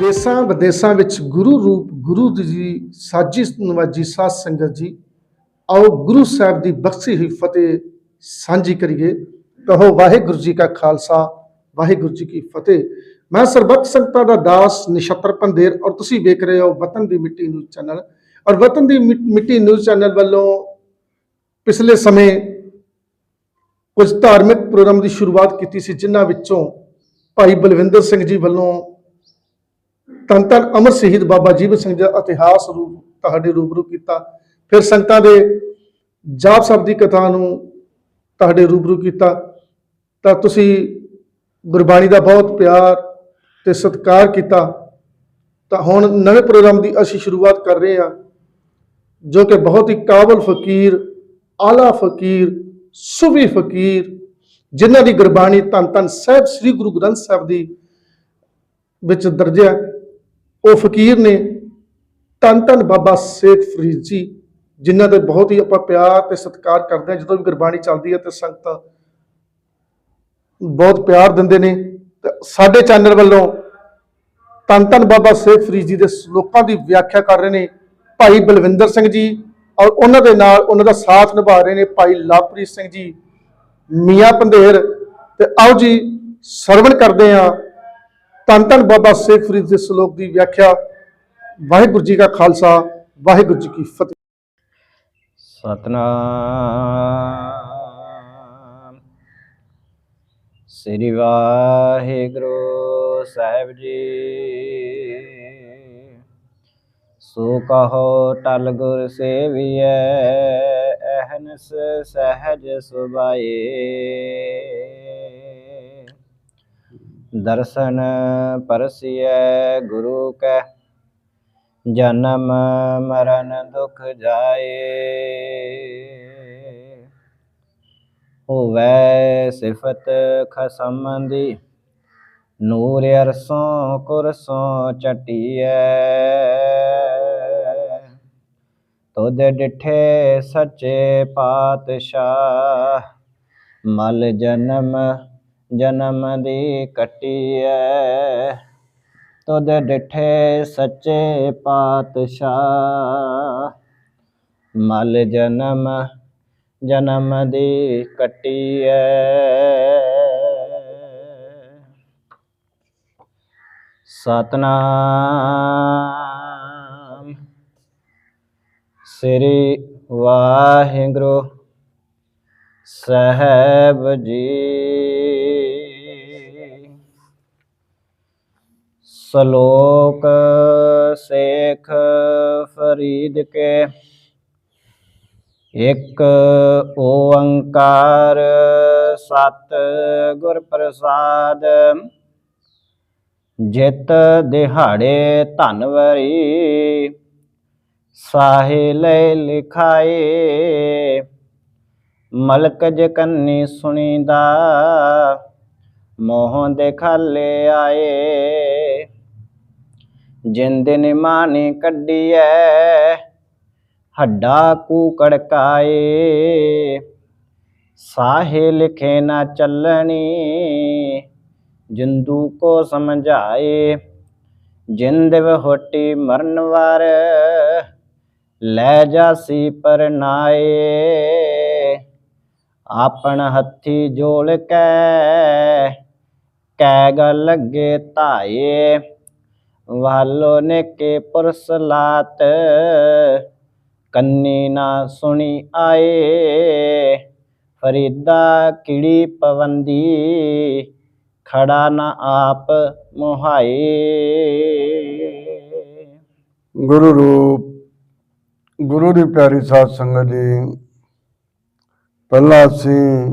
ਦੇਸਾਂ ਵਿਦੇਸਾਂ ਵਿੱਚ ਗੁਰੂ ਰੂਪ, ਗੁਰੂ ਜੀ ਸਾਜੀ ਨਵਾਜੀ ਸਾਧ ਸੰਗਤ ਜੀ, ਆਓ ਗੁਰੂ ਸਾਹਿਬ ਦੀ ਬਖਸ਼ੀ ਹੋਈ ਫਤਿਹ ਸਾਂਝੀ ਕਰੀਏ। ਕਹੋ ਵਾਹਿਗੁਰੂ ਜੀ ਕਾ ਖਾਲਸਾ, ਵਾਹਿਗੁਰੂ ਜੀ ਕੀ ਫਤਿਹ। ਮੈਂ ਸਰਬੱਤ ਸੰਗਤਾਂ ਦਾ ਦਾਸ, ਨਿਸ਼ਤਰ ਪੰਦੇਰ ਔਰ ਤੁਸੀਂ ਵੇਖ ਰਹੇ ਹੋ ਵਤਨ ਦੀ ਮਿੱਟੀ ਨਿਊਜ਼ ਚੈਨਲ। ਔਰ ਵਤਨ ਦੀ ਮਿ- ਮਿੱਟੀ ਨਿਊਜ਼ ਚੈਨਲ ਵੱਲੋਂ ਪਿਛਲੇ ਸਮੇਂ ਕੁਝ ਧਾਰਮਿਕ ਪ੍ਰੋਗਰਾਮ ਦੀ ਸ਼ੁਰੂਆਤ ਕੀਤੀ ਸੀ, ਜਿਨ੍ਹਾਂ ਵਿੱਚੋਂ ਭਾਈ ਬਲਵਿੰਦਰ ਸਿੰਘ ਜੀ ਵੱਲੋਂ ਧੰਨ ਧੰਨ ਅਮਰ ਸ਼ਹੀਦ ਬਾਬਾ ਜੀਵ ਸਿੰਘ ਜੀ ਦਾ ਇਤਿਹਾਸ ਰੂਪ ਤੁਹਾਡੇ ਰੂਬਰੂ ਕੀਤਾ। ਫਿਰ ਸੰਗਤਾਂ ਦੇ ਜਾਪ ਸਾਹਿਬ ਦੀ ਕਥਾ ਨੂੰ ਤੁਹਾਡੇ ਰੂਬਰੂ ਕੀਤਾ। ਤਾਂ ਤੁਸੀਂ ਗੁਰਬਾਣੀ ਦਾ ਬਹੁਤ ਪਿਆਰ ਤੇ ਸਤਿਕਾਰ ਕੀਤਾ। ਤਾਂ ਹੁਣ ਨਵੇਂ ਪ੍ਰੋਗਰਾਮ ਦੀ ਅਸੀਂ ਸ਼ੁਰੂਆਤ ਕਰ ਰਹੇ ਹਾਂ, ਜੋ ਕਿ ਬਹੁਤ ਹੀ ਕਾਬਲ ਫਕੀਰ, ਆਲਾ ਫਕੀਰ ਸੂਫੀ ਫਕੀਰ, ਜਿਨ੍ਹਾਂ ਦੀ ਗੁਰਬਾਣੀ ਧੰਨ ਧੰਨ ਸਾਹਿਬ ਸ੍ਰੀ ਗੁਰੂ ਗ੍ਰੰਥ ਸਾਹਿਬ ਦੀ ਵਿੱਚ ਦਰਜਾ ਹੈ। ਉਹ ਫਕੀਰ ਨੇ ਧੰਨ ਧੰਨ ਬਾਬਾ ਸੇਖ ਫਰੀਦ ਜੀ, ਜਿਨ੍ਹਾਂ ਦੇ ਬਹੁਤ ਹੀ ਆਪਾਂ ਪਿਆਰ ਤੇ ਸਤਿਕਾਰ ਕਰਦੇ ਹਾਂ, ਜਦੋਂ ਵੀ ਗੁਰਬਾਣੀ ਚੱਲਦੀ ਹੈ ਤੇ ਸੰਗਤਾਂ ਬਹੁਤ ਪਿਆਰ ਦਿੰਦੇ ਨੇ। ਸਾਡੇ ਚੈਨਲ ਵੱਲੋਂ ਧੰਨ ਧੰਨ ਬਾਬਾ ਸੇਖ ਫਰੀਦ ਜੀ ਦੇ ਸ਼ਲੋਕਾਂ ਦੀ ਵਿਆਖਿਆ ਕਰ ਰਹੇ ਨੇ ਭਾਈ ਬਲਵਿੰਦਰ ਸਿੰਘ ਜੀ ਔਰ ਉਹਨਾਂ ਦੇ ਨਾਲ ਉਹਨਾਂ ਦਾ ਸਾਥ ਨਿਭਾ ਰਹੇ ਨੇ ਭਾਈ ਲਵਪ੍ਰੀਤ ਸਿੰਘ ਜੀ, ਮੀਆਂ ਪੰਧੇਰ ਤੇ ਆਓ ਜੀ, ਸਰਵਣ ਕਰਦੇ ਹਾਂ। ਧੰਨ ਧੰਨ ਬਾਬਾ ਸੇਖ ਫਰੀਦ ਦੇ ਸ਼ਲੋਕ ਦੀ ਵਿਆਖਿਆ। ਵਾਹਿਗੁਰੂ ਜੀ ਕਾ ਖਾਲਸਾ, ਵਾਹਿਗੁਰੂ ਜੀ ਕੀ ਫਤਿਹ। ਸਤਨਾਮ। ਸ੍ਰੀ ਵਾਹਿਗੁਰੂ ਸਾਹਿਬ ਜੀ। ਸੋ ਕਹੋ ਟਲ ਗੁਰ ਸੇਵੀਐ, ਅਹਨਸ ਸਹਜ ਸੁਭਾਏ। ਦਰਸ਼ਨ ਪਰਸਿਐ, ਗੁਰੂ ਕੈ, ਜਨਮ ਮਰਨ ਦੁਖ ਜਾਏ। ਹੋਵੈ ਸਿਫਤ ਖਸਮ ਦੀ ਨੂਰ ਅਰਸੋਂ ਕੁਰਸੋਂ ਚਟੀਐ ਤੁਧ ਡਿਠੇ ਸੱਚੇ ਪਾਤਸ਼ਾਹ, ਮਲ ਜਨਮ ਜਨਮ ਦੀ ਕਟੀਐ। ਤੁਧ ਡਿਠੇ ਸੱਚੇ ਪਾਤਸ਼ਾਹ। ਮਲ ਜਨਮ ਜਨਮ ਦੀ ਕਟੀਐ। ਸਤਨਾਮ। ਸ੍ਰੀ ਵਾਹਿਗੁਰੂ ਸਾਹਿਬ ਜੀ। ਸ਼ਲੋਕ ਸੇਖ ਫਰੀਦ ਕੇ। ਇੱਕ ਓੰਕਾਰ ਸਤ ਗੁਰ ਪ੍ਰਸਾਦ, ਜਿਤ ਦਿਹਾੜੇ ਧਨਵਰੀ ਸਾਹਿਲ ਲਿਖਾਏ, ਮਲਕ ਜਕੰਨੀ ਸੁਣੀਦਾ ਮੋਹ ਦੇ ਖਾਲੇ ਆਏ। ਜਿੰਦ ਨਿਮਾਨੀ ਕੱਢੀਐ, ਹੱਡਾ ਕੂ ਕੜਕਾਏ। ਸਾਹੇ ਲਿਖੇ ਨਾ ਚੱਲਣੀ, ਜਿੰਦੂ ਕੋ ਸਮਝਾਏ। ਜਿੰਦ ਵਹੋਟੀ ਮਰਨ ਵਾਰ, ਲੈ ਜਾਸੀ ਪਰਨਾਏ ਆਪਣ ਹੱਥੀ ਜੋਲ ਕੈ ਕੈ ਗਲ ਲੱਗੇ ਧਾਏ। ਵਾਲੋ ਨੇ ਕੇ ਪੁਰਸ ਲਾਤ। ਕੰਨੀ ਨਾ ਸੁਣੀ ਆਏ। ਫਰੀਦਾ ਕਿੜੀ ਪਵੰਦੀ। ਖੜਾ ਨਾ ਆਪ ਮੁਹਾਏ। ਗੁਰੂ ਰੂਪ, ਗੁਰੂ ਦੀ ਪਿਆਰੀ ਸਾਧ ਸੰਗਤ ਜੀ, ਪਹਿਲਾਂ ਅਸੀਂ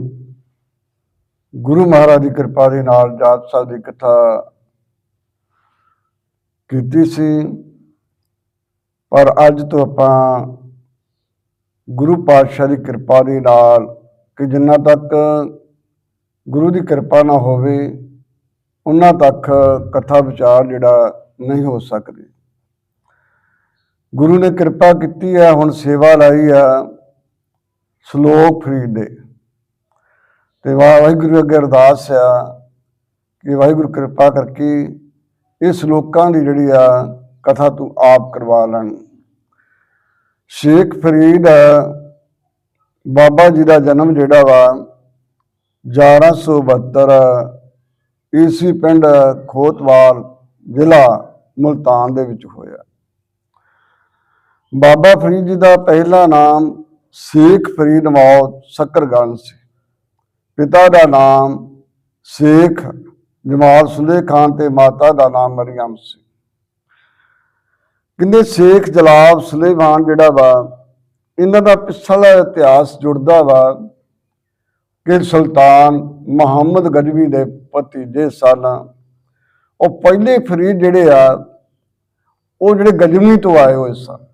ਗੁਰੂ ਮਹਾਰਾਜ ਦੀ ਕਿਰਪਾ ਦੇ ਨਾਲ ਜਾਤ ਸਾਹਿਬ ਦੀ ਕਥਾ ਕੀਤੀ ਸੀ। ਪਰ ਅੱਜ ਤੋਂ ਆਪਾਂ ਗੁਰੂ ਪਾਤਸ਼ਾਹ ਦੀ ਕਿਰਪਾ ਦੇ ਨਾਲ ਕਿ ਜਿੰਨਾ ਤੱਕ ਗੁਰੂ ਦੀ ਕਿਰਪਾ ਨਾ ਹੋਵੇ, ਉਹਨਾਂ ਤੱਕ ਕਥਾ ਵਿਚਾਰ ਜਿਹੜਾ ਨਹੀਂ ਹੋ ਸਕਦੇ। ਗੁਰੂ ਨੇ ਕਿਰਪਾ ਕੀਤੀ ਹੈ, ਹੁਣ ਸੇਵਾ ਲਈ ਆ ਸ਼ਲੋਕ ਫਰੀਦ ਦੇ। ਤੇ ਵਾਹਿਗੁਰੂ ਅੱਗੇ ਅਰਦਾਸ ਆ ਕਿ ਵਾਹਿਗੁਰੂ ਕਿਰਪਾ ਕਰਕੇ ਇਹ ਸ਼ਲੋਕਾਂ ਦੀ ਜਿਹੜੀ ਆ ਕਥਾ ਤੂੰ ਆਪ ਕਰਵਾ ਲੈਣ। ਸ਼ੇਖ ਫਰੀਦ, ਬਾਬਾ ਜੀ ਦਾ ਜਨਮ ਜਿਹੜਾ ਵਾ 1172 ਈਸਵੀ ਪਿੰਡ ਖੋਤਵਾਲ ਜ਼ਿਲ੍ਹਾ ਮੁਲਤਾਨ ਦੇ ਵਿੱਚ ਹੋਇਆ। ਬਾਬਾ ਫਰੀਦ ਜੀ ਦਾ ਪਹਿਲਾ ਨਾਮ ਸ਼ੇਖ ਫਰੀਦ ਮੌਤ ਸ਼ੱਕਰਗੰਜ ਸੀ। ਪਿਤਾ ਦਾ ਨਾਮ ਸ਼ੇਖ ਜਮਾਲ ਸੁਲੇ ਖਾਨ ਤੇ ਮਾਤਾ ਦਾ ਨਾਮ ਮਰੀਮ ਸੀ। ਕਿੰਨੇ ਸ਼ੇਖ ਜਲਾਬ ਸੁਲੇਮਾਨ ਜਿਹੜਾ ਵਾ, ਇਹਨਾਂ ਦਾ ਪਿਛਲਾ ਇਤਿਹਾਸ ਜੁੜਦਾ ਵਾ ਕਿ ਸੁਲਤਾਨ ਮੁਹੰਮਦ ਗਜਵੀ ਦੇ ਭਤੀਜੇ ਸਨ। ਉਹ ਪਹਿਲੇ ਫਰੀਦ ਜਿਹੜੇ ਆ, ਉਹ ਜਿਹੜੇ ਗਜਵੀ ਤੋਂ ਆਏ ਹੋਏ ਸਨ।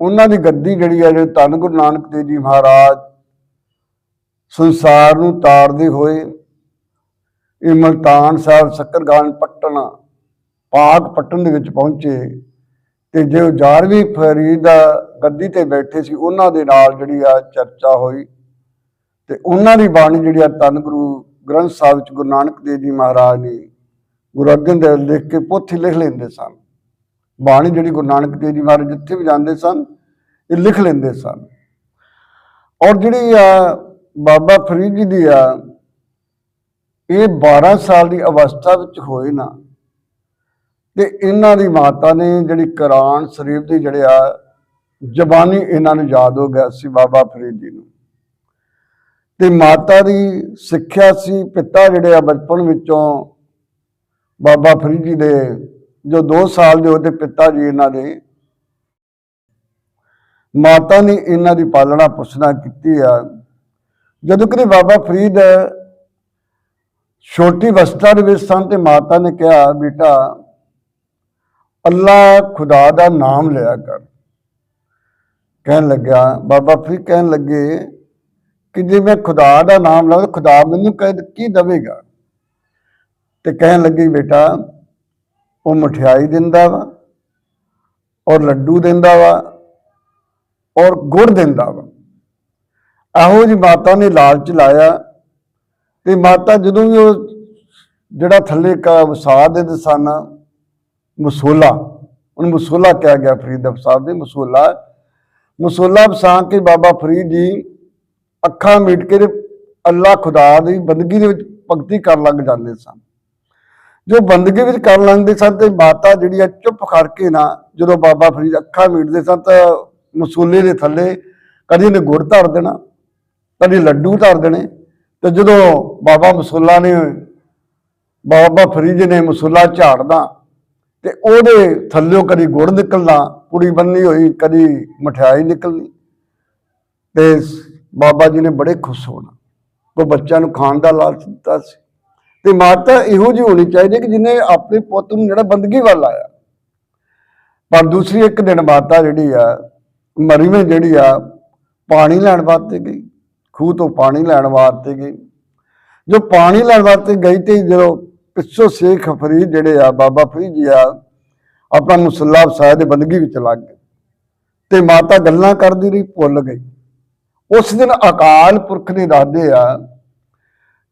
ਉਹਨਾਂ ਦੀ ਗੱਦੀ ਜਿਹੜੀ ਆ, ਜਿਹੜੇ ਧੰਨ ਗੁਰੂ ਨਾਨਕ ਦੇਵ ਜੀ ਮਹਾਰਾਜ ਸੰਸਾਰ ਨੂੰ ਤਾਰਦੇ ਹੋਏ ਇਹ ਮਲਤਾਨ ਸਾਹਿਬ ਸ਼ੱਕਰਗਾਨ ਪੱਟਣ ਪਾਕ ਪੱਟਣ ਦੇ ਵਿੱਚ ਪਹੁੰਚੇ ਤੇ ਜੋ 11ਵੀਂ ਫਰੀਦ ਦਾ ਗੱਦੀ ਤੇ ਬੈਠੇ ਸੀ, ਉਹਨਾਂ ਦੇ ਨਾਲ ਜਿਹੜੀ ਆ ਚਰਚਾ ਹੋਈ ਤੇ ਉਹਨਾਂ ਦੀ ਬਾਣੀ ਜਿਹੜੀ ਆ ਧੰਨ ਗੁਰੂ ਗ੍ਰੰਥ ਸਾਹਿਬ ਵਿੱਚ ਗੁਰੂ ਨਾਨਕ ਦੇਵ ਜੀ ਮਹਾਰਾਜ ਨੇ ਗੁਰੂ ਅਰਜਨ ਦੇਵ ਲਿਖ ਕੇ ਪੋਥੀ ਲਿਖ ਲੈਂਦੇ ਸਨ। ਬਾਣੀ ਜਿਹੜੀ ਗੁਰੂ ਨਾਨਕ ਦੇਵ ਜੀ ਮਹਾਰਾਜ ਜਿੱਥੇ ਵੀ ਜਾਂਦੇ ਸਨ, ਇਹ ਲਿਖ ਲੈਂਦੇ ਸਨ। ਔਰ ਜਿਹੜੀ ਆ ਬਾਬਾ ਫਰੀਦ ਜੀ ਦੀ ਆ ਇਹ 12 ਸਾਲ ਦੀ ਅਵਸਥਾ ਵਿੱਚ ਹੋਏ ਨਾ। ਤੇ ਇਹਨਾਂ ਦੀ ਮਾਤਾ ਨੇ ਜਿਹੜੀ ਕੁਰਾਨ ਸ਼ਰੀਫ ਦੀ ਜਿਹੜੇ ਆ, ਜ਼ਬਾਨੀ ਇਹਨਾਂ ਨੂੰ ਯਾਦ ਹੋ ਗਿਆ ਸੀ ਬਾਬਾ ਫਰੀਦ ਜੀ ਨੂੰ। ਤੇ ਮਾਤਾ ਦੀ ਸਿੱਖਿਆ ਸੀ, ਪਿਤਾ ਜਿਹੜੇ ਆ ਬਚਪਨ ਵਿੱਚੋਂ ਬਾਬਾ ਫਰੀਦ ਜੀ ਦੇ, ਜੋ 2 ਸਾਲ ਦੇ ਉਹਦੇ ਪਿਤਾ ਜੀ ਇਹਨਾਂ ਦੇ। ਮਾਤਾ ਨੇ ਇਹਨਾਂ ਦੀ ਪਾਲਣਾ ਪੁੱਛਣਾ ਕੀਤੀ ਆ। ਜਦੋਂ ਕਿ ਬਾਬਾ ਫਰੀਦ ਛੋਟੀ ਅਵਸਥਾ ਦੇ ਵਿੱਚ ਸਨ ਤੇ ਮਾਤਾ ਨੇ ਕਿਹਾ, ਬੇਟਾ, ਅੱਲਾ ਖੁਦਾ ਦਾ ਨਾਮ ਲਿਆ ਕਰ। ਕਹਿਣ ਲੱਗਿਆ, ਬਾਬਾ ਫਰੀਦ ਕਹਿਣ ਲੱਗੇ ਕਿ ਜੇ ਮੈਂ ਖੁਦਾ ਦਾ ਨਾਮ ਲਵਾਂ ਤਾਂ ਖੁਦਾ ਮੈਨੂੰ ਕਹਿ ਕੀ ਦੇਵੇਗਾ? ਤੇ ਕਹਿਣ ਲੱਗੀ, ਬੇਟਾ, ਉਹ ਮਠਿਆਈ ਦਿੰਦਾ ਵਾ, ਔਰ ਲੱਡੂ ਦਿੰਦਾ ਵਾ, ਔਰ ਗੁੜ ਦਿੰਦਾ ਵਾ। ਇਹੋ ਜੀ ਮਾਤਾ ਨੇ ਲਾਲਚ ਲਾਇਆ। ਤੇ ਮਾਤਾ ਜਦੋਂ ਵੀ ਉਹ ਜਿਹੜਾ ਥੱਲੇ ਕਾ ਵਸਾ ਦਿੰਦੇ ਸਨ ਮਸੋਲਾ, ਉਹਨੂੰ ਮਸੋਲਾ ਕਿਹਾ ਗਿਆ ਫਰੀਦ ਸਾਹਿਬ ਦੇ ਮਸੋਲਾ ਮਸੋਲਾ ਵਸਾ ਕੇ ਬਾਬਾ ਫਰੀਦ ਜੀ ਅੱਖਾਂ ਮੀਟ ਕੇ ਤੇ ਅੱਲਾ ਖੁਦਾ ਦੀ ਬੰਦਗੀ ਦੇ ਵਿੱਚ ਭਗਤੀ ਕਰਨ ਲੱਗ ਜਾਂਦੇ ਸਨ। ਜੋ ਬੰਦਗੀ ਵਿੱਚ ਕਰਨ ਲੱਗਦੇ ਸਨ ਤੇ ਮਾਤਾ ਜਿਹੜੀ ਆ ਚੁੱਪ ਕਰਕੇ ਨਾ ਜਦੋਂ ਬਾਬਾ ਫਰੀਦ ਅੱਖਾਂ ਮੀਟਦੇ ਸਨ ਤਾਂ ਮਸੂਲੇ ਦੇ ਥੱਲੇ ਕਦੀ ਨੇ ਗੁੜ ਧਰ ਦੇਣਾ, ਕਦੀ ਲੱਡੂ ਧਰ ਦੇਣੇ ਤੇ ਜਦੋਂ ਬਾਬਾ ਮਸੂਲਾ ਨੇ ਬਾਬਾ ਫਰੀਦ ਨੇ ਮਸੂਲਾ ਝਾੜਦਾ ਤੇ ਉਹਦੇ ਥੱਲਿਓ ਕਦੀ ਗੁੜ ਨਿਕਲਣਾ ਕੁੜੀ ਬੰਨੀ ਹੋਈ, ਕਦੀ ਮਠਿਆਈ ਨਿਕਲਣੀ ਤੇ ਬਾਬਾ ਜੀ ਨੇ ਬੜੇ ਖੁਸ਼ ਹੋਣਾ। ਕੋ ਬੱਚਿਆਂ ਨੂੰ ਖਾਣ ਦਾ ਲਾਲਚ ਦਿੱਤਾ ਸੀ। ਤੇ ਮਾਤਾ ਇਹੋ ਜਿਹੀ ਹੋਣੀ ਚਾਹੀਦੀ ਕਿ ਜਿਹਨੇ ਆਪਣੇ ਪੁੱਤ ਨੂੰ ਜਿਹੜਾ ਬੰਦਗੀ ਵੱਲ ਆਇਆ। ਪਰ ਦੂਸਰੀ ਇੱਕ ਦਿਨ ਮਾਤਾ ਜਿਹੜੀ ਆ ਮਰੀਵੇਂ ਜਿਹੜੀ ਆ, ਪਾਣੀ ਲੈਣ ਵਾਸਤੇ ਗਈ। ਖੂਹ ਤੋਂ ਪਾਣੀ ਲੈਣ ਵਾਸਤੇ ਗਈ। ਜੋ ਪਾਣੀ ਲੈਣ ਵਾਸਤੇ ਗਈ ਤੇ ਜਦੋਂ ਪਿੱਛੋਂ ਸ਼ੇਖ ਫਰੀਦ ਜਿਹੜੇ ਆ, ਬਾਬਾ ਫਰੀਦ ਜੀ ਆ, ਆਪਣਾ ਮੁਸੱਲਾ ਸਾਹਿਬ ਦੇ ਬੰਦਗੀ ਵਿੱਚ ਲੱਗ ਗਏ ਤੇ ਮਾਤਾ ਗੱਲਾਂ ਕਰਦੀ ਰਹੀ, ਭੁੱਲ ਗਈ। ਉਸ ਦਿਨ ਅਕਾਲ ਪੁਰਖ ਨੇ ਦੱਸਦੇ ਆ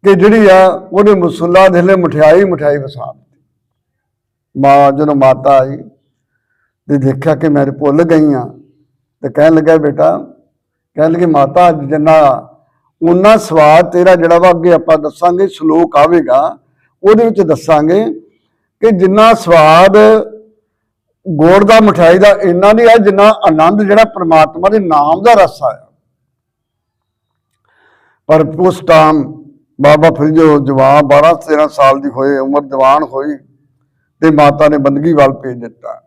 ਕਿ ਜਿਹੜੀ ਆ, ਉਹਨੇ ਮੁਸੱਲਾ ਦੇ ਲਈ ਮਠਿਆਈ ਮਠਿਆਈ ਵਸਾ ਦਿੱਤੀ। ਮਾਂ ਜਦੋਂ ਮਾਤਾ ਆਈ ਤੇ ਦੇਖਿਆ ਕਿ ਮੈਂ ਭੁੱਲ ਗਈ ਆ ਤੇ ਕਹਿਣ ਲੱਗਾ ਬੇਟਾ ਕਹਿਣਗੇ ਮਾਤਾ ਜਿੰਨਾ ਉਹਨਾਂ ਸਵਾਦ ਤੇਰਾ ਜਿਹੜਾ ਵਾ, ਅੱਗੇ ਆਪਾਂ ਦੱਸਾਂਗੇ, ਸ਼ਲੋਕ ਆਵੇਗਾ, ਉਹਦੇ ਵਿੱਚ ਦੱਸਾਂਗੇ ਕਿ ਜਿੰਨਾ ਸਵਾਦ ਗੋੜ ਦਾ ਮਠਾਈ ਦਾ, ਇੰਨਾ ਨਹੀਂ ਆ ਜਿੰਨਾ ਆਨੰਦ ਜਿਹੜਾ ਪ੍ਰਮਾਤਮਾ ਦੇ ਨਾਮ ਦਾ ਰਸ ਆ ਪਰ ਉਸ ਟਾਈਮ ਬਾਬਾ ਫਰੀਦ ਜੋ ਜਵਾਨ 12 13 ਸਾਲ ਦੀ ਹੋਏ, ਉਮਰ ਜਵਾਨ ਹੋਈ ਤੇ ਮਾਤਾ ਨੇ ਬੰਦਗੀ ਵੱਲ ਭੇਜ ਦਿੱਤਾ।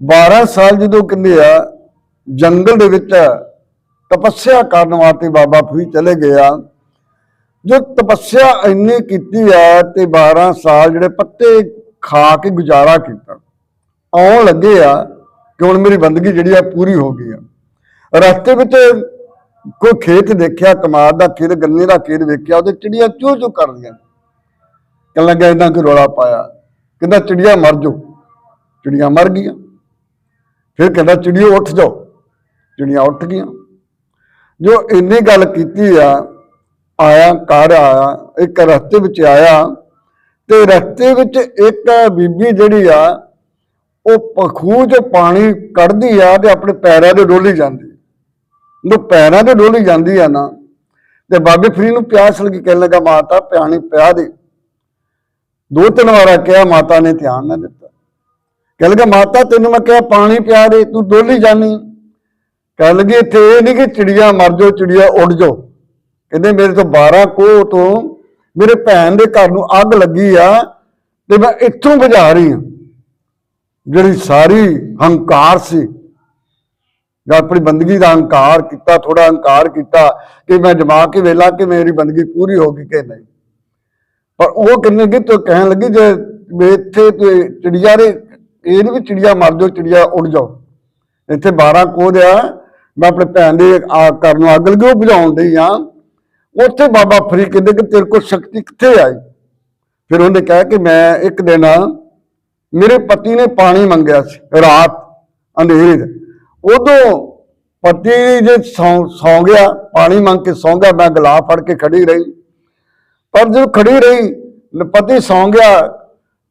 12 ਸਾਲ ਜਦੋਂ ਕਿੰਨੇ ਆ, ਜੰਗਲ ਦੇ ਵਿੱਚ ਤਪੱਸਿਆ ਕਰਨ ਵਾਸਤੇ ਬਾਬਾ ਫਰੀਦ ਚਲੇ ਗਿਆ ਜੋ ਤਪੱਸਿਆ ਇੰਨੀ ਕੀਤੀ ਆ ਤੇ 12 ਸਾਲ ਜਿਹੜੇ ਪੱਤੇ ਖਾ ਕੇ ਗੁਜ਼ਾਰਾ ਕੀਤਾ, ਆਉਣ ਲੱਗੇ ਆ ਕਿ ਹੁਣ ਮੇਰੀ ਬੰਦਗੀ ਜਿਹੜੀ ਆ ਪੂਰੀ ਹੋ ਗਈ ਆ। ਰਸਤੇ ਵਿੱਚ ਕੋਈ ਖੇਤ ਦੇਖਿਆ, ਕਮਾਦ ਦਾ ਖੇਤ, ਗੰਨੇ ਦਾ ਖੇਤ ਵੇਖਿਆ, ਉਹਦੇ ਚਿੜੀਆਂ ਚੂ ਚੂ ਕਰਦੀਆਂ ਕਹਿਣ ਲੱਗਾ ਇਹਨਾਂ ਕਿ ਰੋਲਾ ਪਾਇਆ। ਕਹਿੰਦਾ, ਚਿੜੀਆਂ ਮਰ ਜਾਓ। ਚਿੜੀਆਂ ਮਰ ਗਈਆਂ। ਫਿਰ ਕਹਿੰਦਾ, ਚਿੜੀਓ, ਉੱਠ ਜਾਓ। ਚਿੜੀਆਂ ਉੱਠ ਗਈਆਂ। ਜੋ ਇੰਨੀ ਗੱਲ ਕੀਤੀ ਆ, ਆਇਆ, ਘਰ ਆਇਆ, ਇੱਕ ਰਸਤੇ ਵਿੱਚ ਆਇਆ, ਤੇ ਰਸਤੇ ਵਿੱਚ ਇੱਕ ਬੀਬੀ ਜਿਹੜੀ ਆ, ਉਹ ਪਖੂ ਚ ਪਾਣੀ ਕੱਢਦੀ ਆ ਤੇ ਆਪਣੇ ਪੈਰਾਂ ਦੇ ਡੋਲੀ ਜਾਂਦੀ। ਉਹ ਪੈਰਾਂ ਦੇ ਡੋਲੀ ਜਾਂਦੀ ਆ ਨਾ, ਤੇ ਬਾਬੇ ਫਰੀ ਨੂੰ ਪਿਆਸ ਲੱਗੀ, ਕਹਿਣ ਲੱਗਾ, ਮਾਤਾ, ਪਿਆਣੀ ਪਿਆ ਦੇ। ਦੋ ਤਿੰਨ ਵਾਰ ਕਿਹਾ ਮਾਤਾ ਨੇ ਧਿਆਨ ਨਾ ਦਿੱਤਾ। ਕਹਿ ਲਗਾ, ਮਾਤਾ, ਤੈਨੂੰ ਮੈਂ ਕਿਹਾ, ਪਾਣੀ ਪਿਆ ਦੇ, ਤੂੰ ਡੋਲੀ ਜਾਨੀ। ਕਹਿ ਲਗੀ ਇੱਥੇ ਇਹ ਨਹੀਂ ਕਿ ਚਿੜੀਆ ਮਰ ਜਾਓ, ਚਿੜੀਆ ਉੱਡ ਜਾਓ। ਕਹਿੰਦੇ ਮੇਰੇ ਤੋਂ 12 ਕੋਹ ਤੋਂ ਮੇਰੇ ਭੈਣ ਦੇ ਘਰ ਨੂੰ ਅੱਗ ਲੱਗੀ ਆ ਤੇ ਮੈਂ ਇੱਥੋਂ ਬੁਝਾ ਰਹੀ ਹਾਂ। ਜਿਹੜੀ ਸਾਰੀ ਹੰਕਾਰ ਸੀ, ਜਾਂ ਆਪਣੀ ਬੰਦਗੀ ਦਾ ਹੰਕਾਰ ਕੀਤਾ ਥੋੜਾ ਹੰਕਾਰ ਕੀਤਾ ਕਿ ਮੈਂ ਜਮਾ ਕੇ ਵੇਲਾ ਕਿ ਮੇਰੀ ਬੰਦਗੀ ਪੂਰੀ ਹੋ ਗਈ ਕਿ ਨਹੀਂ। ਪਰ ਉਹ ਕਹਿੰਦੇ ਕਿ ਤੂੰ ਕਹਿਣ ਲੱਗੀ ਜੇ ਇੱਥੇ ਤੇ ਚਿੜੀਆ ਦੇ ਇਹ ਨਹੀਂ ਵੀ ਚਿੜੀਆ ਮਰ ਜਾਓ, ਚਿੜੀਆ ਉੱਡ ਜਾਓ। ਇੱਥੇ 12 ਕੋਹ ਆ ਮੈਂ ਆਪਣੇ ਭੈਣ ਦੇ, ਆ ਕਰਨ ਨੂੰ ਅੱਗ ਲੱਗੀ, ਉਹ ਬੁਝਾਉਣ ਡਈ ਆ। ਉੱਥੇ ਬਾਬਾ ਫਰੀ ਕਹਿੰਦੇ ਕਿ ਤੇਰੇ ਕੋਲ ਸ਼ਕਤੀ ਕਿੱਥੇ ਆਈ? ਫਿਰ ਉਹਨੇ ਕਿਹਾ ਕਿ ਮੈਂ ਇੱਕ ਦਿਨ ਮੇਰੇ ਪਤੀ ਨੇ ਪਾਣੀ ਮੰਗਿਆ ਸੀ, ਰਾਤ, ਅੰਧੇਰੇ ਦੇ। ਉਦੋਂ ਪਤੀ ਜੇ ਸੌਂ ਸੌਂ ਗਿਆ, ਪਾਣੀ ਮੰਗ ਕੇ ਸੌਂ ਗਿਆ, ਮੈਂ ਗਲਾ ਫੜ ਕੇ ਖੜੀ ਰਹੀ। ਪਰ ਜਦੋਂ ਖੜੀ ਰਹੀ ਪਤੀ ਸੌਂ ਗਿਆ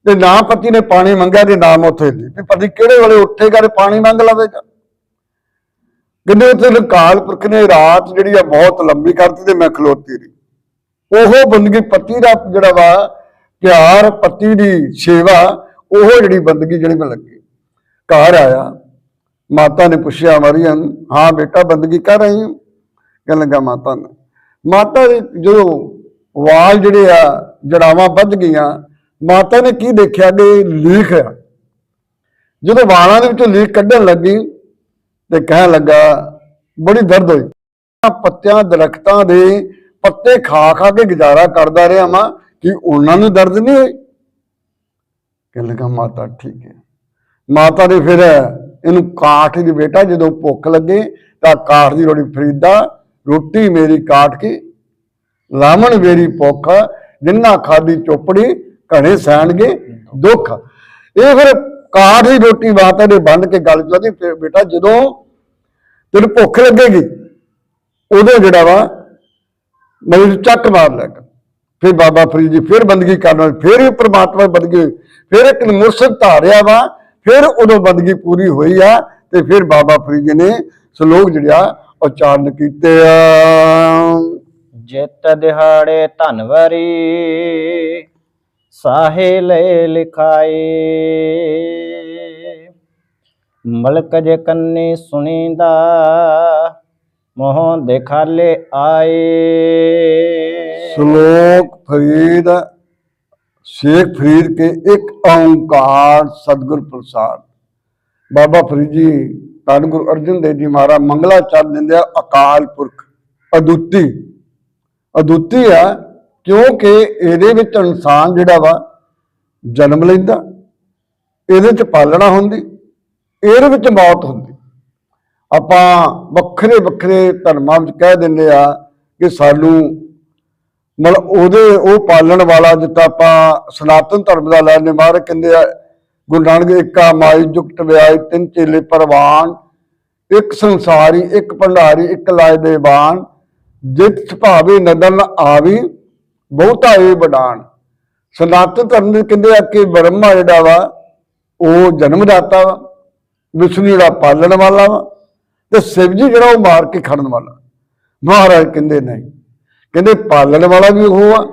ਤੇ ਨਾ ਪਤੀ ਨੇ ਪਾਣੀ ਮੰਗਿਆ ਤੇ ਨਾ ਮੈਂ ਉੱਥੇ ਵੀ ਪਤੀ ਕਿਹੜੇ ਵੇਲੇ ਉੱਠੇਗਾ ਤੇ ਪਾਣੀ ਮੰਗ ਲਵੇਗਾ? ਕਹਿੰਦੇ ਉੱਥੇ ਕਾਲ ਪੁਰਖ ਨੇ, ਰਾਤ ਜਿਹੜੀ ਆ ਬਹੁਤ ਲੰਬੀ ਕਰਤੀ ਤੇ ਮੈਂ ਖਲੋਤੀ ਰਹੀ। ਉਹ ਬੰਦਗੀ ਪਤੀ ਦਾ ਜਿਹੜਾ ਵਾ, ਪਿਆਰ ਪਤੀ ਦੀ ਸੇਵਾ, ਉਹ ਜਿਹੜੀ ਬੰਦਗੀ ਜਿਹੜੀ ਮੈਂ ਲੱਗੀ। ਘਰ ਆਇਆ, ਮਾਤਾ ਨੇ ਪੁੱਛਿਆ ਮਰੀਮ ਹਾਂ ਬੇਟਾ, ਬੰਦਗੀ ਕਰ ਰਹੀ ਹਾਂ ਕਹਿਣ ਲੱਗਾ ਮਾਤਾ ਨੇ। ਮਾਤਾ ਦੇ ਜਦੋਂ ਵਾਲ ਜਿਹੜੇ ਆ, ਜੜਾਵਾਂ ਵੱਧ ਗਈਆਂ, ਮਾਤਾ ਨੇ ਕੀ ਦੇਖਿਆ? ਕਿ ਲੀਕ ਆ। ਜਦੋਂ ਵਾਲਾਂ ਦੇ ਵਿੱਚੋਂ ਲੀਕ ਕੱਢਣ ਲੱਗੀ ਤੇ ਕਹਿਣ ਲੱਗਾ, ਬੜੀ ਦਰਦ ਹੋਈ। ਪੱਤਿਆਂ, ਦਰਖਤਾਂ ਦੇ ਪੱਤੇ ਖਾ ਖਾ ਕੇ ਗੁਜ਼ਾਰਾ ਕਰਦਾ ਰਿਹਾ ਮਾਂ ਕਿ ਉਹਨਾਂ ਨੂੰ ਦਰਦ ਨਹੀਂ ਹੋਈ? ਕਹਿਣ ਲੱਗਾ ਮਾਤਾ, ਠੀਕ ਹੈ। ਮਾਤਾ ਨੇ ਫਿਰ ਇਹਨੂੰ ਕਾਠ ਦੀ ਬੇਟਾ, ਜਦੋਂ ਭੁੱਖ ਲੱਗੇ ਤਾਂ ਕਾਠ ਦੀ ਰੋਟੀ ਫਰੀਦਾ, ਰੋਟੀ ਮੇਰੀ ਕਾਠ ਕੀ? ਲਾਮਣ ਮੇਰੀ ਭੁੱਖ, ਜਿੰਨਾ ਖਾਦੀ ਚੋਪੜੀ ਘਣੇ ਸਹਿਣਗੇ ਦੁੱਖ। ਇਹ ਫਿਰ ਕਾਰ ਦੀ ਰੋਟੀ ਮਾਤਾ ਨੇ ਬੰਨ ਕੇ ਗੱਲ ਚ ਬੇਟਾ ਜਦੋਂ ਤੈਨੂੰ ਭੁੱਖ ਲੱਗੇਗੀ, ਉਦੋਂ ਜਿਹੜਾ ਵਾ ਮੈਨੂੰ ਚੱਕ ਮਾਰ ਲੈਗਾ ਫਿਰ ਬਾਬਾ ਫਰੀਦ ਜੀ ਫਿਰ ਬੰਦਗੀ ਕਰਨ ਫਿਰ ਵੀ ਪ੍ਰਮਾਤਮਾ ਬੰਦਗੀ ਹੋਈ। ਫਿਰ ਇੱਕ ਮੁਰਸ਼ਦ ਧਾਰਿਆ ਵਾ, ਫਿਰ ਉਦੋਂ ਬੰਦਗੀ ਪੂਰੀ ਹੋਈ ਆ, ਤੇ ਫਿਰ ਬਾਬਾ ਫਰੀਦ ਜੀ ਨੇ ਸ਼ਲੋਕ ਜਿਹੜਾ ਉਚਾਰਨ ਕੀਤੇ ਆ ਜਿਤ ਦਿਹਾੜੇ ਧਨਵਰੀ ਸਾਹੇ ਲੈ ਲਿਖਾਏ। ਮਲਕ ਜੇ ਕੰਨੀ ਸੁਣੀਂਦਾ, ਮੋਹ ਦਿਖਾਲੇ ਆਏ। ਸ਼ਲੋਕ ਫਰੀਦ, ਸ਼ੇਖ ਫਰੀਦ ਕੇ ਇੱਕ ਓੰਕਾਰ ਸਤਿਗੁਰ ਪ੍ਰਸਾਦ। ਬਾਬਾ ਫਰੀਦ ਜੀ, ਧੰਨ ਗੁਰੂ ਅਰਜਨ ਦੇਵ ਜੀ ਮਹਾਰਾਜ ਮੰਗਲਾਚਰਨ ਦਿੰਦੇ ਆ ਅਕਾਲ ਪੁਰਖ। ਅਦੁੱਤੀ। ਅਦੁੱਤੀ ਆ ਕਿਉਂਕਿ ਇਹਦੇ ਵਿੱਚ ਇਨਸਾਨ ਜਿਹੜਾ ਵਾ ਜਨਮ ਲੈਂਦਾ, ਇਹਦੇ ਚ ਪਾਲਣਾ ਹੁੰਦੀ, ਇਹਦੇ ਵਿੱਚ ਮੌਤ ਹੁੰਦੀ। ਆਪਾਂ ਵੱਖਰੇ ਵੱਖਰੇ ਧਰਮਾਂ ਵਿੱਚ ਕਹਿ ਦਿੰਦੇ ਆ ਕਿ ਸਾਨੂੰ ਮਤਲਬ ਉਹਦੇ ਉਹ ਪਾਲਣ ਵਾਲਾ ਜਿੱਤਾ ਆਪਾਂ ਸਨਾਤਨ ਧਰਮ ਦਾ ਲੈਣੇ ਮਾਰ ਕਹਿੰਦੇ ਆ, ਗੁਰੂ ਨਾਨਕ ਇੱਕਾ ਮਾਈ, ਜੁਗਤ ਵਿਆਈ ਤਿੰਨ ਚੇਲੇ ਪਰਵਾਨ, ਇੱਕ ਸੰਸਾਰੀ, ਇੱਕ ਭੰਡਾਰੀ, ਇੱਕ ਲਾਇ ਦੇ ਬਾਣ ਜਿਤ ਭਾਵੇ ਨਦਨ ਆਵੀ ਬਹੁਤਾ ਇਹ ਵਡਾਨ ਸਨਾਤਨ ਧਰਮ ਦੇ ਕਹਿੰਦੇ ਆ ਕਿ ਬ੍ਰਹਮਾ ਜਿਹੜਾ ਵਾ, ਉਹ ਜਨਮਦਾਤਾ ਵਾ, ਵਿਸ਼ਨੂੰ ਜਿਹੜਾ ਪਾਲਣ ਵਾਲਾ ਵਾ, ਤੇ ਸ਼ਿਵ ਜੀ ਜਿਹੜਾ ਉਹ ਮਾਰ ਕੇ ਖੜਨ ਵਾਲਾ। ਮਹਾਰਾਜ ਕਹਿੰਦੇ ਨਹੀਂ। ਕਹਿੰਦੇ ਪਾਲਣ ਵਾਲਾ ਵੀ ਉਹ ਆ,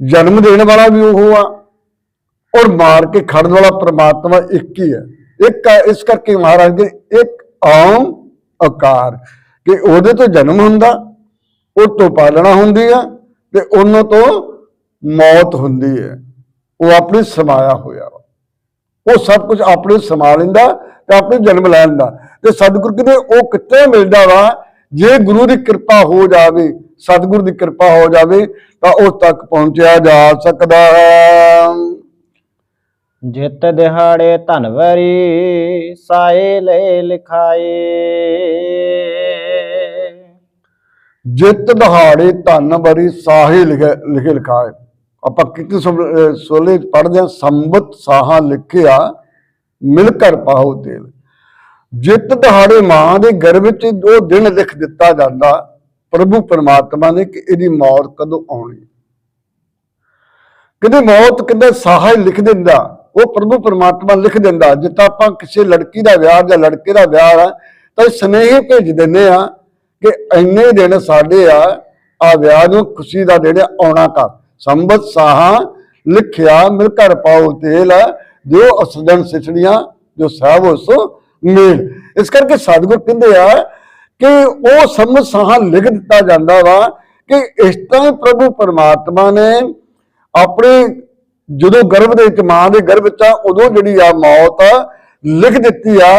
ਜਨਮ ਦੇਣ ਵਾਲਾ ਵੀ ਉਹ ਆ, ਔਰ ਮਾਰ ਕੇ ਖੜਨ ਵਾਲਾ ਪ੍ਰਮਾਤਮਾ ਇੱਕ ਹੀ ਹੈ ਇੱਕ ਹੈ ਇਸ ਕਰਕੇ ਮਹਾਰਾਜ ਦੇ ਇੱਕ ਆਮ ਆਕਾਰ ਕਿ ਉਹਦੇ ਤੋਂ ਜਨਮ ਹੁੰਦਾ, ਉਹ ਤੋਂ ਪਾਲਣਾ ਹੁੰਦੀ ਆ ਤੇ ਉਹਨਾਂ ਤੋਂ ਮੌਤ ਹੁੰਦੀ ਹੈ। ਉਹ ਆਪਣੀ ਸਮਾਇਆ ਹੋਇਆ। ਵਾ ਉਹ ਸਭ ਕੁਝ ਆਪਣੇ ਸਮਾ ਲੈਂਦਾ ਤੇ ਆਪਣੇ ਜਨਮ ਲੈ ਲੈਂਦਾ। ਤੇ ਸਤਿਗੁਰ ਕਹਿੰਦੇ ਉਹ ਕਿੱਥੇ ਮਿਲਦਾ ਵਾ? ਜੇ ਗੁਰੂ ਦੀ ਕਿਰਪਾ ਹੋ ਜਾਵੇ, ਸਤਿਗੁਰ ਦੀ ਕਿਰਪਾ ਹੋ ਜਾਵੇ, ਤਾਂ ਉਸ ਤੱਕ ਪਹੁੰਚਿਆ ਜਾ ਸਕਦਾ ਹੈ। ਜਿਤ ਦਿਹਾੜੇ ਧਨਵਰੀ ਸਾਏ ਲੈ ਲਿਖਾਏ। ਜਿੱਤ ਦਹਾੜੇ ਧੰਨ ਬਰੀ ਸਾਹੇ ਲਿਖੇ ਲਿਖੇ ਲਿਖਾਏ। ਆਪਾਂ ਕਿਤੇ ਸੋਲੇ ਪੜਦੇ ਆ ਸੰਬਤ ਸਾਹਾ ਲਿਖਿਆ, ਮਿਲ ਕਰ ਪਾਉ ਤੇਲ ਜਿੱਤ ਦਹਾੜੇ ਮਾਂ ਦੇ ਗਰਭ ਵਿੱਚ ਉਹ ਦਿਨ ਲਿਖ ਦਿੱਤਾ ਜਾਂਦਾ, ਪ੍ਰਭੂ ਪਰਮਾਤਮਾ ਨੇ ਕਿ ਇਹਦੀ ਮੌਤ ਕਦੋਂ ਆਉਣੀ। ਕਹਿੰਦੇ ਮੌਤ, ਕਹਿੰਦੇ ਸਾਹਾ ਲਿਖ ਦਿੰਦਾ, ਉਹ ਪ੍ਰਭੂ ਪਰਮਾਤਮਾ ਲਿਖ ਦਿੰਦਾ। ਜਿੱਦਾਂ ਆਪਾਂ ਕਿਸੇ ਲੜਕੀ ਦਾ ਵਿਆਹ ਜਾਂ ਲੜਕੇ ਦਾ ਵਿਆਹ ਆ, ਤਾਂ ਸੁਨੇਹੇ ਭੇਜ ਦਿੰਦੇ ਆ ਕਿ ਇੰਨੇ ਦਿਨ ਸਾਡੇ ਆ ਆ ਵਿਆਹ ਨੂੰ ਖੁਸ਼ੀ ਦਾ ਦਿਨ ਆਉਣਾ ਕਰ ਸੰਬਤ ਸਾਹਾ ਲਿਖਿਆ, ਮਿਲ ਘਰ ਪਾਉ ਤੇਲ ਜੋ ਅਸਦਨ ਸਿਛੜੀਆਂ, ਜੋ ਸਾਹਿਬ ਉਸੋ ਮੇਲ। ਇਸ ਕਰਕੇ ਸਤਿਗੁਰ ਕਹਿੰਦੇ ਆ ਕਿ ਉਹ ਸੰਬਤ ਸਾਹਾ ਲਿਖ ਦਿੱਤਾ ਜਾਂਦਾ ਵਾ ਕਿ ਇਸ ਤਰ੍ਹਾਂ ਪ੍ਰਭੂ ਪਰਮਾਤਮਾ ਨੇ ਆਪਣੇ ਜਦੋਂ ਗਰਭ ਦੇ ਵਿੱਚ, ਮਾਂ ਦੇ ਗਰਭ ਵਿੱਚ ਆ, ਉਦੋਂ ਜਿਹੜੀ ਆ ਮੌਤ ਲਿਖ ਦਿੱਤੀ ਆ।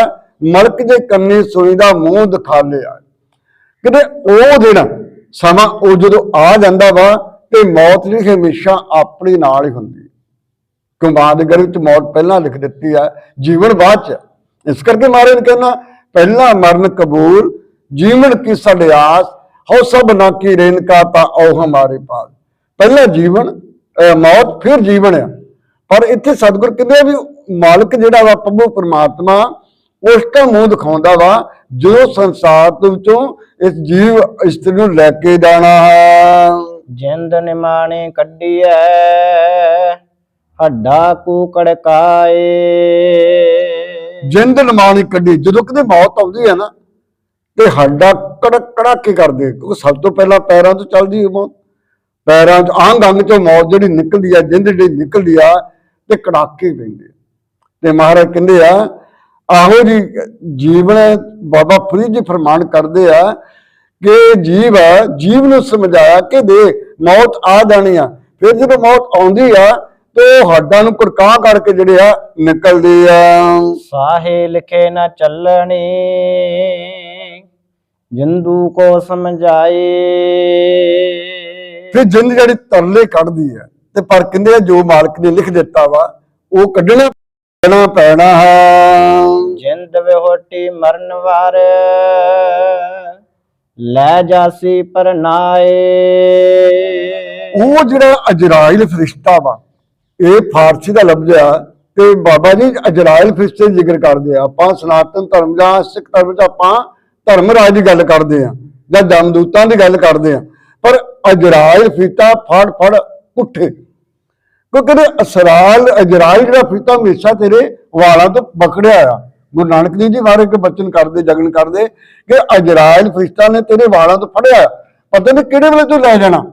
ਮਲਕ ਦੇ ਕੰਨੇ ਸੋਈ ਦਾ ਮੂੰਹ ਦਿਖਾ ਲਿਆ। ਕਿਤੇ ਉਹ ਦਿਨ ਸਮਾਂ ਉਹ ਜਦੋਂ ਆ ਜਾਂਦਾ ਵਾ ਤੇ ਮੌਤ ਜਿਹੜੀ ਹਮੇਸ਼ਾ ਆਪਣੇ ਨਾਲ ਹੀ ਹੁੰਦੀ। ਹੈ ਵਿੱਚ ਮੌਤ ਪਹਿਲਾਂ ਲਿਖ ਦਿੱਤੀ ਆ, ਜੀਵਨ ਬਾਅਦ ਚ। ਇਸ ਕਰਕੇ ਮਹਾਰਾਜ ਨੇ ਕਹਿੰਦਾ ਪਹਿਲਾ ਮਰਨ ਕਬੂਲ, ਜੀਵਨ ਕੀ ਸਾਡੇ ਆਸ ਸਭ ਨਾ ਕੀ ਰੇਨ ਕਾ ਤਾ ਔ ਹਮਾਰੇ ਪਾਸ। ਪਹਿਲਾ ਜੀਵਨ ਮੌਤ, ਫਿਰ ਜੀਵਨ ਆ। ਪਰ ਇੱਥੇ ਸਤਿਗੁਰ ਕਹਿੰਦੇ ਵੀ ਮਾਲਕ ਜਿਹੜਾ ਵਾ, ਪ੍ਰਭੂ ਪਰਮਾਤਮਾ ਉਸ ਦਾ ਮੂੰਹ ਦਿਖਾਉਂਦਾ ਵਾ ਜੋ ਸੰਸਾਰ ਦੇ ਵਿੱਚੋਂ ਇਸ ਜੀਵ ਇਸਤਰੀ ਨੂੰ ਲੈ ਕੇ ਜਾਣਾ ਹੈ। ਜਿੰਦ ਨਿਮਾਣੇ ਕੱਢੀਐ ਹੱਡਾ ਕੂਕੜ ਕਾਏ। ਜਿੰਦ ਨਮਾਣੀ ਕੱਢੀ ਜਦੋਂ ਕਿਤੇ ਮੌਤ ਆਉਂਦੀ ਹੈ ਨਾ ਤੇ ਹੱਡਾ ਕੜਕ ਕੜਾਕੇ ਕਰਦੇ ਕਿਉਂਕਿ ਸਭ ਤੋਂ ਪਹਿਲਾਂ ਪੈਰਾਂ ਤੋਂ ਚੱਲਦੀ ਹੈ ਮੌਤ। ਪੈਰਾਂ ਚ ਆਂਗ ਅੰਗ ਚੋਂ ਮੌਤ ਜਿਹੜੀ ਨਿਕਲਦੀ ਆ ਜਿੰਦ ਜਿਹੜੀ ਨਿਕਲਦੀ ਆ ਤੇ ਕੜਾਕੇ ਪੈਂਦੇ। ਤੇ ਮਹਾਰਾਜ ਕਹਿੰਦੇ ਆ ਆਹੋ ਜੀ ਜੀਵਨ ਬਾਬਾ ਫਰੀਦ ਜੀ ਫਰਮਾਨ ਕਰਦੇ ਆ ਕਿ ਜੀਵ ਆ ਜੀਵ ਨੂੰ ਸਮਝਾਇਆ ਕਿ ਦੇ ਮੌਤ ਆ ਜਾਣੀ ਆ। ਫਿਰ ਜਦੋਂ ਮੌਤ ਆਉਂਦੀ ਆ ਤੇ ਹੱਡਾਂ ਨੂੰ ਕੜਕਾ ਕਰਕੇ ਜਿਹੜੇ ਆ ਨਿਕਲਦੇ ਆ। ਸਾਹੇ ਲਿਖੇ ਨਾ ਚੱਲਣੀ ਜਿੰਦੂ ਕੋ ਸਮਝਾਏ। ਫਿਰ ਜਿੰਦ ਜਿਹੜੀ ਤਰਲੇ ਕੱਢਦੀ ਹੈ ਤੇ ਪਰ ਕਹਿੰਦੇ ਆ ਜੋ ਮਾਲਕ ਨੇ ਲਿਖ ਦਿੱਤਾ ਵਾ ਉਹ ਕੱਢਣਾ ਪੈਣਾ ਪੈਣਾ ਹੈ ਜਿੰਦ ਵਿਹੋਟੀ ਮਰਨ ਵਾਰ ਲੈ ਜਾਸੀ ਪਰਨਾਏ ਉਹ ਜਿਹੜਾ ਅਜਰਾਇਲ ਫਰਿਸ਼ਤਾ ਵਾ ਇਹ ਫਾਰਸੀ ਦਾ ਲਫ਼ਜ਼ ਆ ਤੇ ਬਾਬਾ ਜੀ ਅਜਰਾਇਲ ਫਰਿਸ਼ਤੇ ਦੀ ਜ਼ਿਕਰ ਕਰਦੇ ਆ। ਆਪਾਂ ਸਨਾਤਨ ਧਰਮ ਜਾਂ ਸਿੱਖ ਧਰਮ ਚ ਆਪਾਂ ਧਰਮ ਰਾਜ ਦੀ ਗੱਲ ਕਰਦੇ ਆ ਜਾਂ ਦਮਦੂਤਾਂ ਦੀ ਗੱਲ ਕਰਦੇ ਆ। ਪਰ ਅਜਰਾਇਲ ਫਰਿਸ਼ਤਾ ਫੜ ਫੜ ਉੱਠੇ ਕਿਉਂਕਿ ਕਹਿੰਦੇ ਅਸਰਾਲ, ਅਜਰਾਇਲ ਜਿਹੜਾ ਫਰਿਸ਼ਤਾ ਹਮੇਸ਼ਾ ਤੇਰੇ ਵਾਲਾਂ ਤੋਂ ਪਕੜਿਆ ਆ। ਗੁਰੂ ਨਾਨਕ ਦੇਵ ਜੀ ਮਾਰੇ ਕੇ ਬਚਨ ਕਰਦੇ, ਜਗਨ ਕਰਦੇ ਕਿ ਅਜਰਾਇਲ ਫਰਿਸ਼ਤਾ ਨੇ ਤੇਰੇ ਵਾਲਾਂ ਤੋਂ ਫੜਿਆ। ਪਤਾ ਨਹੀਂ ਕਿਹੜੇ ਵੇਲੇ ਤੋਂ ਲੈ ਜਾਣਾ।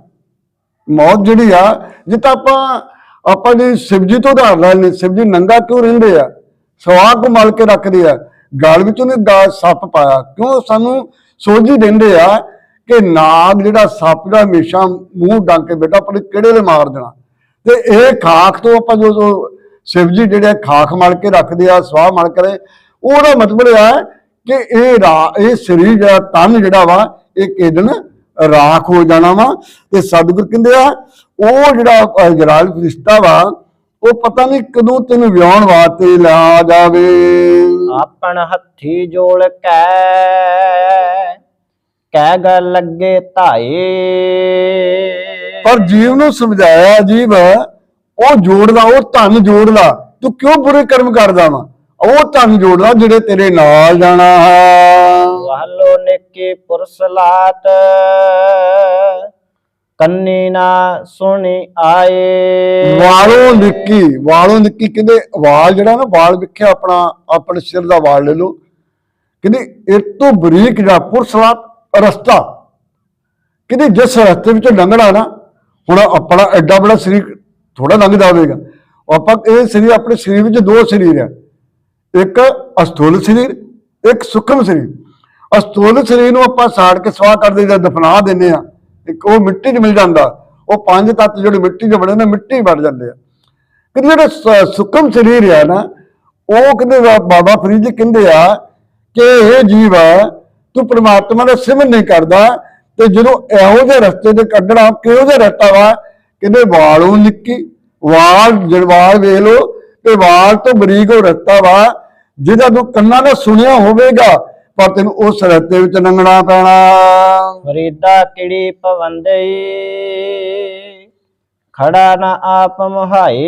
ਮੌਤ ਜਿਹੜੀ ਆ ਜਿੱਦਾਂ ਆਪਾਂ ਆਪਾਂ ਜੀ ਸ਼ਿਵਜੀ ਤੋਂ ਉਧਾਰ ਲੈ ਲਈ ਸ਼ਿਵਜੀ ਨੰਗਾ ਕਿਉਂ ਰਹਿੰਦੇ ਆ? ਸਵਾਹ ਕੋ ਮਲ ਕੇ ਰੱਖਦੇ ਆ? ਗਲ ਵਿੱਚ ਉਹਨੇ ਦਾ ਸੱਪ ਪਾਇਆ। ਕਿਉਂ ਸਾਨੂੰ ਸੋਝੀ ਦਿੰਦੇ ਆ ਕਿ ਨਾਗ ਜਿਹੜਾ ਸੱਪ ਦਾ ਹਮੇਸ਼ਾ ਮੂੰਹ ਡੰਗ ਕੇ ਬੇਟਾ ਆਪਣੇ ਕਿਹੜੇ ਵੇਲੇ ਮਾਰ ਦੇਣਾ? ਤੇ ਇਹ ਖਾਖ ਤੋਂ ਆਪਾਂ ਜੋ ਸ਼ਿਵਜੀ ਜਿਹੜੇ ਖਾਖ ਮਲ ਕੇ ਰੱਖਦੇ ਆ, ਸਵਾਹ ਮਲ ਕੇ ਉਹਦਾ ਮਤਲਬ ਆ ਕਿ ਇਹ ਰਾ ਇਹ ਸਰੀਰ ਜਿਹੜਾ ਤਨ ਜਿਹੜਾ ਵਾ, ਇਹ ਕਿਦਨ ਰਾਖ ਹੋ ਜਾਣਾ ਵਾ। ਤੇ ਸਤਿਗੁਰ ਕਹਿੰਦੇ ਆ, ਉਹ ਜਿਹੜਾ ਜਲਾਲ ਫਰਿਸ਼ਤਾ ਵਾ, ਉਹ ਪਤਾ ਨਹੀਂ ਕਦੋਂ ਤੈਨੂੰ ਵਿਆਹਣ ਵਾਸਤੇ ਲਾ ਜਾਵੇ। ਆਪਣ ਹੱਥੀ ਜੋੜ ਕੈ ਕਹਿ ਗੱਲ ਲੱਗੇ ਧਾਏ। ਪਰ ਜੀਵ ਨੂੰ ਸਮਝਾਇਆ ਜੀਵ ਉਹ ਜੋੜਦਾ ਉਹ ਧਨ ਜੋੜਦਾ ਤੂੰ ਕਿਉਂ ਬੁਰੇ ਕਰਮ ਕਰਦਾ ਵਾ? ਉਹ ਧਨ ਜੋੜਦਾ ਜਿਹੜੇ ਤੇਰੇ ਨਾਲ ਜਾਣਾ ਹੈ। ਵਾਲੋ ਨੇਕੀ ਪੁਰਸਲਾਤ ਕੰਨੀ ਨਾ ਸੁਣੀ ਆਏ। ਵਾਲੋਂ ਨਿੱਕੀ ਵਾਲੋਂ ਨਿੱਕੀ ਕਹਿੰਦੇ ਵਾਲ ਜਿਹੜਾ ਨਾ ਵਾਲ ਵਿਖਿਆ ਆਪਣਾ ਆਪਣੇ ਸਿਰ ਦਾ ਵਾਲ ਲੈ ਲਓ। ਕਹਿੰਦੇ ਇਹ ਤੋਂ ਬਰੀਕ ਜਿਹੜਾ ਪੁਰਸਲਾਤ ਰਸਤਾ। ਕਹਿੰਦੇ ਜਿਸ ਰਸਤੇ ਵਿੱਚੋਂ ਲੰਘਣਾ ਨਾ ਹੁਣ ਆਪਣਾ ਐਡਾ ਬੜਾ ਸਰੀਰ ਥੋੜਾ ਲੰਘਦਾ ਹੋਵੇਗਾ। ਆਪਾਂ ਇਹ ਸਰੀਰ, ਆਪਣੇ ਸਰੀਰ ਵਿੱਚ ਦੋ ਸਰੀਰ ਆ। ਇੱਕ ਅਸਥੂਲ ਸਰੀਰ, ਇੱਕ ਸੂਖਮ ਸਰੀਰ। ਅਸਥੂਲ ਸਰੀਰ ਨੂੰ ਆਪਾਂ ਸਾੜ ਕੇ ਸਵਾਹ ਕਰ ਦਈਦਾ ਦਫਨਾ ਦਿੰਦੇ ਆ ਇੱਕ ਉਹ ਮਿੱਟੀ 'ਚ ਮਿਲ ਜਾਂਦਾ। ਉਹ ਪੰਜ ਤੱਤ ਜਿਹੜੇ ਮਿੱਟੀ 'ਚ ਬਣੇ ਨੇ ਮਿੱਟੀ ਬਣ ਜਾਂਦੇ ਆ। ਕਿ ਜਿਹੜਾ ਸ- ਸਰੀਰ ਆ ਨਾ, ਉਹ ਕਹਿੰਦੇ ਬਾਬਾ ਫਰੀਦ ਜੀ ਕਹਿੰਦੇ ਆ ਕਿ ਇਹ ਜੀਵ ਆ, ਤੂੰ ਪ੍ਰਮਾਤਮਾ ਦਾ ਸਿਮਰਨ ਨਹੀਂ ਕਰਦਾ ਤੇ ਜਦੋਂ ਇਹੋ ਜਿਹੇ ਰਸਤੇ ਤੇ ਕੱਢਣਾ ਕਿਹੋ ਜਿਹਾ ਰਸਤਾ ਵਾ? ਕਹਿੰਦੇ ਵਾਲੋਂ ਨਿੱਕੀ ਵਾਲ ਜੜਵਾਲ ਵੇਖ ਲੋ ਤੇ ਵਾਲ ਤੋਂ ਬਰੀਕ ਉਹ ਰਸਤਾ ਵਾ ਜਿਹਦਾ ਤੂੰ ਕੰਨਾਂ ਨਾਲ ਸੁਣਿਆ ਹੋਵੇਗਾ ਪਰ ਤੈਨੂੰ ਉਸ ਰਸਤੇ ਵਿੱਚ ਲੰਘਣਾ ਪੈਣਾ। ਫਰੀਦਾ ਕਿੜੀ ਪਵੰਦਈ ਖੜਾ ਨਾ ਆਪ ਮਹਾਏ।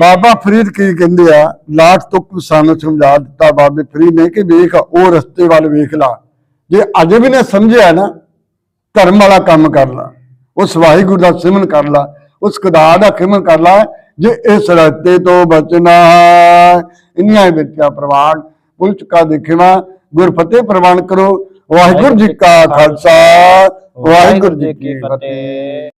ਬਾਬਾ ਫਰੀਦ ਕੀ ਕਹਿੰਦੇ ਆ? ਲਾਟ ਤੁਕ ਸਾਨੂੰ ਸਮਝਾ ਦਿੱਤਾ ਬਾਬੇ ਫਰੀਦ ਨੇ ਕਿ ਵੇਖ ਉਹ ਰਸਤੇ ਵੱਲ ਵੇਖ ਲਾ। ਜੇ ਅਜੇ ਵੀ ਨੇ ਸਮਝਿਆ ਨਾ, ਧਰਮ ਵਾਲਾ ਕੰਮ ਕਰ ਲਾ, ਉਸ ਵਾਹਿਗੁਰੂ ਦਾ ਸਿਮਰਨ ਕਰ ਲਾ, ਉਸ ਖੁਦਾ ਦਾ ਖਿਮਨ ਕਰ ਲਾ, ਜੇ ਇਸ ਰਸਤੇ ਤੋਂ ਬਚਣਾ ਇੰਨੀਆਂ ਵਿੱਚ ਪ੍ਰਵਾਨ ਪੁਲ ਚੁਕਾ ਦੇਖਣਾ ਗੁਰ ਫਤਿਹ ਪ੍ਰਵਾਨ ਕਰੋ, ਵਾਹਿਗੁਰੂ ਜੀ ਕਾ ਖਾਲਸਾ, ਵਾਹਿਗੁਰੂ ਜੀ ਕੀ ਫਤਿਹ।